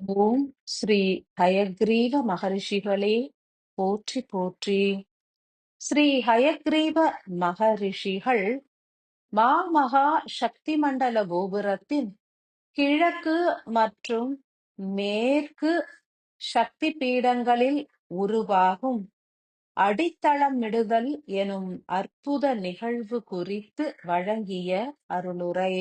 ஓம் ஸ்ரீ ஹயக்ரீவ மகரிஷிகளே போற்றி போற்றி. ஸ்ரீ ஹயக்ரீவ மகரிஷிகள் மாமகா சக்தி மண்டல கோபுரத்தின் கிழக்கு மற்றும் மேற்கு சக்தி பீடங்களில் உருவாகும் அடித்தளமிடுதல் எனும் அற்புத நிகழ்வு குறித்து வழங்கிய அருளுரை.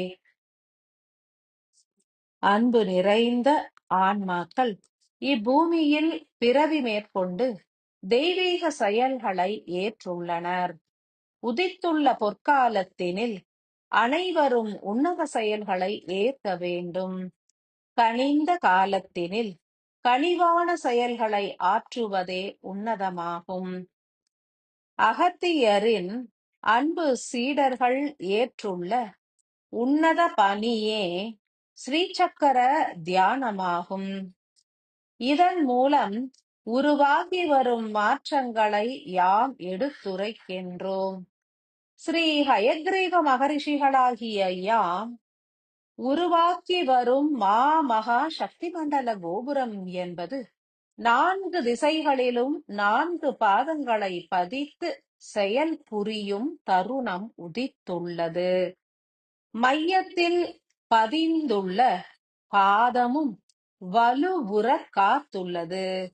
அன்பு நிறைந்த ஆன்மாக்கள். இப்பூமியில் பிறவி மேற்கொண்டு தெய்வீக செயல்களை ஏற்றுள்ளனர். உதித்துள்ள பொற்காலத்தினில் அனைவரும் உன்னத செயல்களை ஏற்க வேண்டும். கனிந்த காலத்தினில் கனிவான செயல்களை ஆற்றுவதே உன்னதமாகும். அகத்தியரின் அன்பு சீடர்கள் ஏற்றுள்ள உன்னத பணியே ஸ்ரீசக்கர தியானமாகும். இதன் மூலம் உருவாகி வரும் மாற்றங்களை யாம் எடுத்துரைக்கின்றோம். ஸ்ரீ ஹயக்ரீவ மகரிஷிகளாகிய யாம் உருவாக்கி வரும் மா மகா சக்தி மண்டல கோபுரம் என்பது நான்கு திசைகளிலும் நான்கு பாதங்களை பதித்து செயல் புரியும் தருணம் உதித்துள்ளது. மையத்தில் பதிந்துள்ள பாதமும் வலுவுறக் காத்துள்ளது.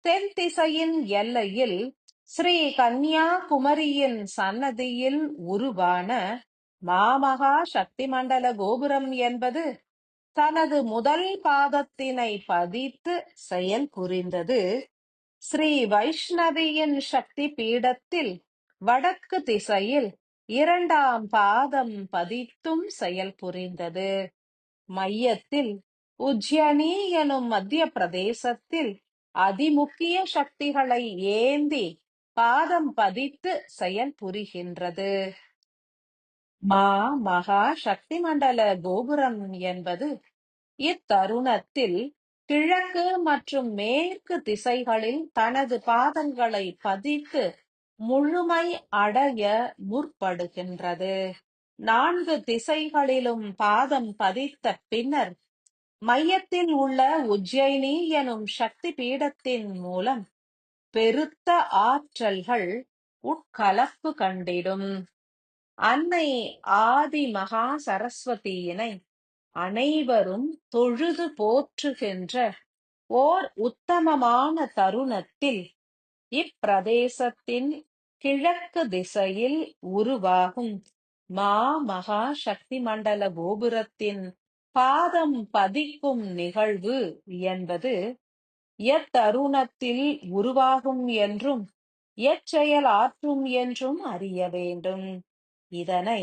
தென் திசையின் எல்லையில் ஸ்ரீ கன்னியாகுமரியின் சன்னதியில் உருவான மாமகா சக்தி மண்டல கோபுரம் என்பது தனது முதல் பாதத்தினை பதித்து செயல் புரிந்தது. ஸ்ரீ வைஷ்ணவியின் சக்தி பீடத்தில் வடக்கு திசையில் இரண்டாம் பாதம் பதித்தும் செயல் புரிந்தது. மையத்தில் உஜ்ஜனி எனும் மத்திய பிரதேசத்தில் அதிமுக்கிய சக்திகளை ஏந்தி பாதம் பதித்து செயல் புரிகின்றது. மா மகா சக்தி மண்டல கோபுரம் என்பது இத்தருணத்தில் கிழக்கு மற்றும் மேற்கு திசைகளில் தனது பாதங்களை பதித்து முழுமை அடைய முற்படுகின்றது. நான்கு திசைகளிலும் பாதம் பதித்த பின்னர் மையத்தில் உள்ள உஜ்ஜயினி எனும் சக்தி பீடத்தின் மூலம் பெருத்த ஆற்றல்கள் உட்கலப்பு கண்டிடும். அன்னை ஆதி மகா சரஸ்வதியினை அனைவரும் தொழுது போற்றுகின்ற ஓர் உத்தமமான தருணத்தில் இப்பிரதேசத்தின் கிழக்கு திசையில் உருவாகும் மா மகா சக்தி மண்டல கோபுரத்தின் பாதம் பதிக்கும் நிகழ்வு என்பது எத்தருணத்தில் உருவாகும் என்றும் எச்செயல் ஆற்றும் என்றும் அறிய வேண்டும். இதனை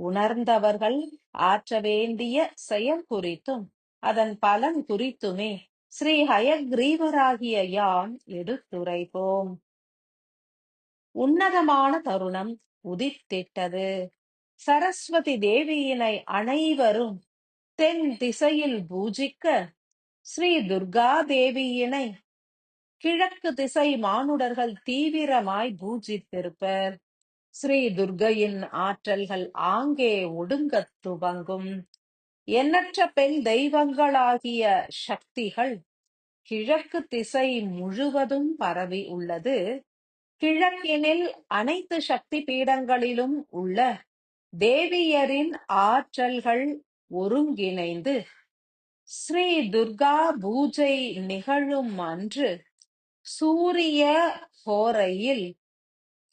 உணர்ந்தவர்கள் ஆற்ற வேண்டிய செயல் குறித்தும் அதன் பலன் குறித்துமே ஸ்ரீ ஹயக்ரீவராகிய யாம் எடுத்துரைப்போம். உன்னதமான தருணம் உதித்திட்டது. சரஸ்வதி தேவியினை அனைவரும் தென் திசையில் பூஜிக்க ஸ்ரீ துர்கா தேவியினை கிழக்கு திசை மானுடர்கள் தீவிரமாய் பூஜித்திருப்பர். ஸ்ரீ துர்கையின் ஆற்றல்கள் ஆங்கே ஒடுங்கத் துவங்கும். எண்ணற்ற பெண் தெய்வங்களாகிய சக்திகள் கிழக்கு திசை முழுவதும் பரவி உள்ளது. கிழக்கினில் அனைத்து சக்தி பீடங்களிலும் உள்ள தேவியரின் ஆற்றல்கள் ஒருங்கிணைந்து ஸ்ரீ துர்கா பூஜை நிகழும் அன்று சூரிய கோரையில்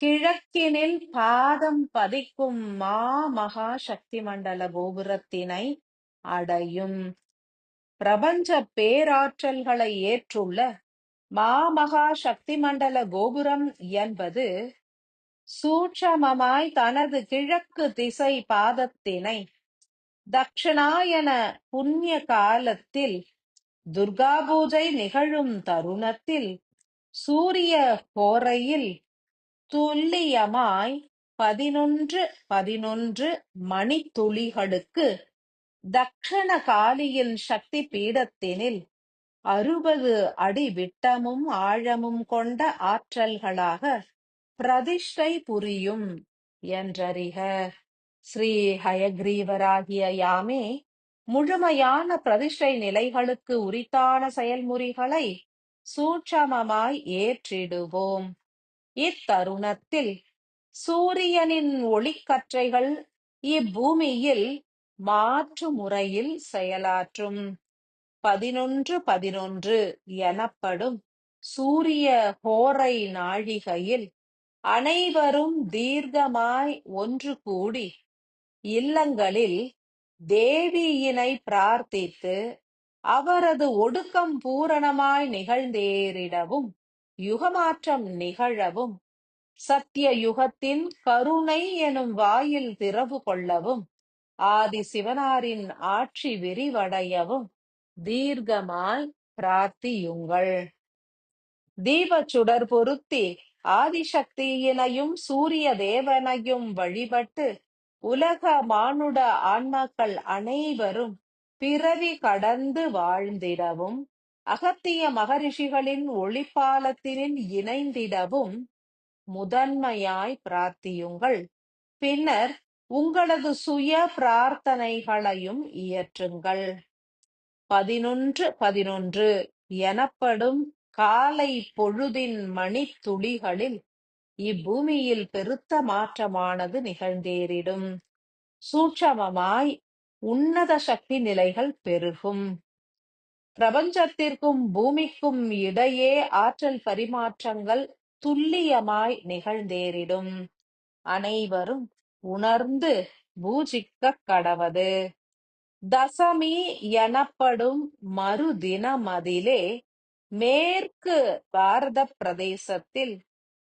கிழக்கினில் பாதம் பதிக்கும் மா மகா சக்தி மண்டல கோபுரத்தினை அடையும். பிரபஞ்ச பேராற்றல்களை ஏற்றுள்ள மாமகா சக்தி மண்டல கோபுரம் என்பது சூட்சமமாய் தனது கிழக்கு திசை பாதத்தினை தக்ஷணாயன புண்ணிய காலத்தில் துர்கா பூஜை நிகழும் தருணத்தில் சூரிய கோரையில் துல்லியமாய் பதினொன்று பதினொன்று மணித்துளிகளுக்கு தக்ஷணகாலியின் சக்தி பீடத்தினில் அறுபது அடி விட்டமும் ஆழமும் கொண்ட ஆற்றல்களாக பிரதிஷ்டை புரியும் என்றறிக. ஸ்ரீ ஹயக்ரீவராகிய யாமே முழுமையான பிரதிஷ்டை நிலைகளுக்கு உரித்தான செயல்முறைகளை சூட்சமமாய் ஏற்றிடுவோம். இத்தருணத்தில் சூரியனின் ஒளிக்கற்றைகள் இப்பூமியில் மாற்று முறையில் செயலாற்றும். பதினொன்று பதினொன்று எனப்படும் சூரிய ஹோரை நாழிகையில் அனைவரும் தீர்க்கமாய் ஒன்று கூடி இல்லங்களில் தேவியினை பிரார்த்தித்து அவரது ஒடுக்கம் பூரணமாய் நிகழ்ந்தேறிடவும் யுகமாற்றம் நிகழவும் சத்திய யுகத்தின் கருணை எனும் வாயில் திறவு கொள்ளவும் ஆதி சிவனாரின் ஆட்சி விரிவடையவும் தீர்க்கமாய் பிரார்த்தியுங்கள். தீப சுடர் பொருத்தி ஆதிசக்தியினையும் சூரிய தேவனையும் வழிபட்டு உலக மானுட ஆன்மாக்கள் அனைவரும் பிறவி கடந்து வாழ்ந்திடவும் அகத்திய மகரிஷிகளின் ஒளிப்பாலத்தினில் இணைந்திடவும் முதன்மையாய் பிரார்த்தியுங்கள். பின்னர் உங்களது சுய பிரார்த்தனைகளையும் இயற்றுங்கள். பதினொன்று பதினொன்று எனப்படும் காலை பொழுதின் மணித்துளிகளில் இப்பூமியில் பெருத்த மாற்றமானது நிகழ்ந்தேறிடும். சூட்சமமாய் உன்னத சக்தி நிலைகள் பெருகும். பிரபஞ்சத்திற்கும் பூமிக்கும் இடையே ஆற்றல் பரிமாற்றங்கள் துல்லியமாய் நிகழ்ந்தேறிடும். அனைவரும் உணர்ந்து பூஜிக்க கடவது. தசமி எனப்படும் மறுதினமதிலே மேற்கு பாரத பிரதேசத்தில்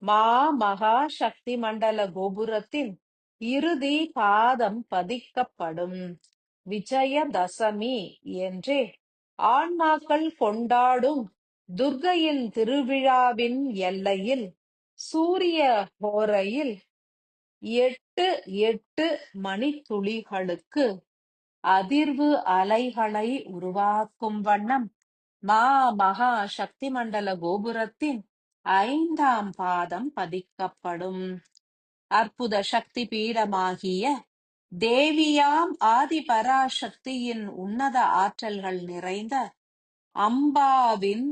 மா மகா சக்தி மண்டல கோபுரத்தின் இறுதி பாதம் பதிக்கப்படும். விஜயதசமி என்றே ஆன்மாக்கள் கொண்டாடும் துர்க்கையின் திருவிழாவின் எல்லையில் சூரிய ஹோரையில் எட்டு எட்டு மணித்துளிகளுக்கு அதிர்வு அலைகளை உருவாக்கும் வண்ணம் மா மகா சக்தி மண்டல கோபுரத்தின் ஐந்தாம் பாதம் பதிக்கப்படும். அற்புத சக்தி பீடமாகிய தேவியாம் ஆதி பராசக்தியின் உன்னத ஆற்றல்கள் நிறைந்த அம்பாவின்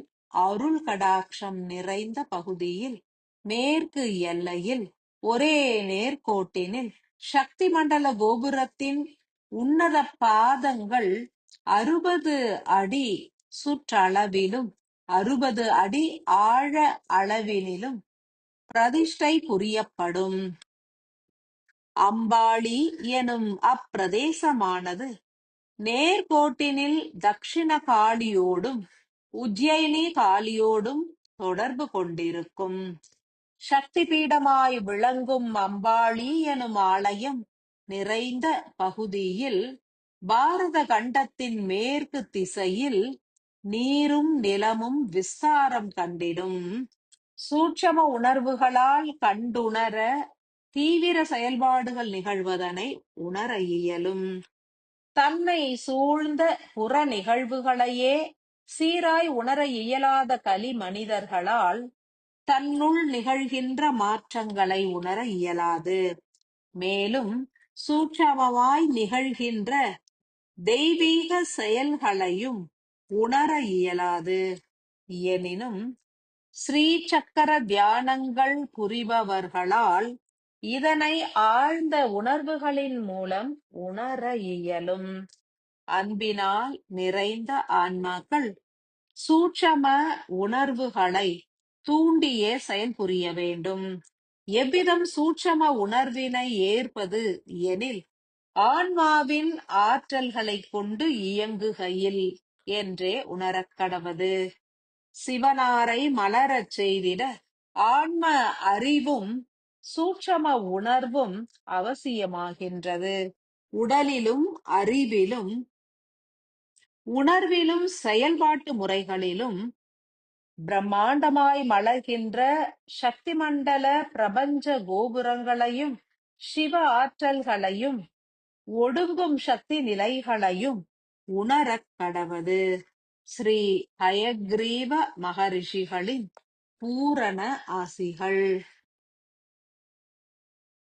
அருள் கடாட்சம் நிறைந்த பகுதியில் மேற்கு எல்லையில் ஒரே நேர்கோட்டினில் சக்தி மண்டல கோபுரத்தின் உன்னத பாதங்கள் அறுபது அடி சுற்றளவிலும் அறுபது அடி ஆழ அளவினிலும் பிரதிஷ்டை புரியப்படும். அம்பாளி எனும் அப்பிரதேசமானது நேர்கோட்டினில் தக்ஷிண காளியோடும் உஜ்ஜயினி காளியோடும் தொடர்பு கொண்டிருக்கும். சக்தி பீடமாய் விளங்கும் அம்பாளி எனும் ஆலயம் நிறைந்த பகுதியில் பாரத கண்டத்தின் மேற்கு திசையில் நீரும் நிலமும் விஸ்தாரம் கண்டிடும். சூட்சம உணர்வுகளால் கண்டுணர தீவிர செயல்பாடுகள் நிகழ்வதனை உணர இயலும். தன்னை சூழ்ந்த புற நிகழ்வுகளையே சீராய் உணர இயலாத கலி மனிதர்களால் தன்னுள் நிகழ்கின்ற மாற்றங்களை உணர இயலாது. மேலும் சூட்சமமாய் நிகழ்கின்ற தெய்வீக செயல்களையும் உணர இயலாது. எனினும் ஸ்ரீ சக்கர தியானங்கள் புரிபவர்களால் இதனை ஆழ்ந்த உணர்வுகளின் மூலம் உணர இயலும். அன்பினால் நிறைந்த ஆன்மாக்கள் சூட்சம உணர்வுகளை தூண்டியே செயல்புரிய வேண்டும். எவ்விதம் சூட்சம உணர்வினை ஏற்பது எனில் ஆன்மாவின் ஆற்றல்களை கொண்டு இயங்குகையில் என்றே உணரக்கடவது சிவனாரை மலரச் செய்திட ஆன்ம அறிவும் சூட்சம உணர்வும் அவசியமாகின்றது. உடலிலும் அறிவிலும் உணர்விலும் செயல்பாட்டு முறைகளிலும் பிரம்மாண்டமாய் மலர்கின்ற சக்தி மண்டல பிரபஞ்ச கோபுரங்களையும் சிவ ஆற்றல்களையும் ஒடுங்கும் சக்தி நிலைகளையும் உணரக் கடவது. ஸ்ரீ ஹயக்ரீவ மகரிஷிகளின் பூரண ஆசிகள்.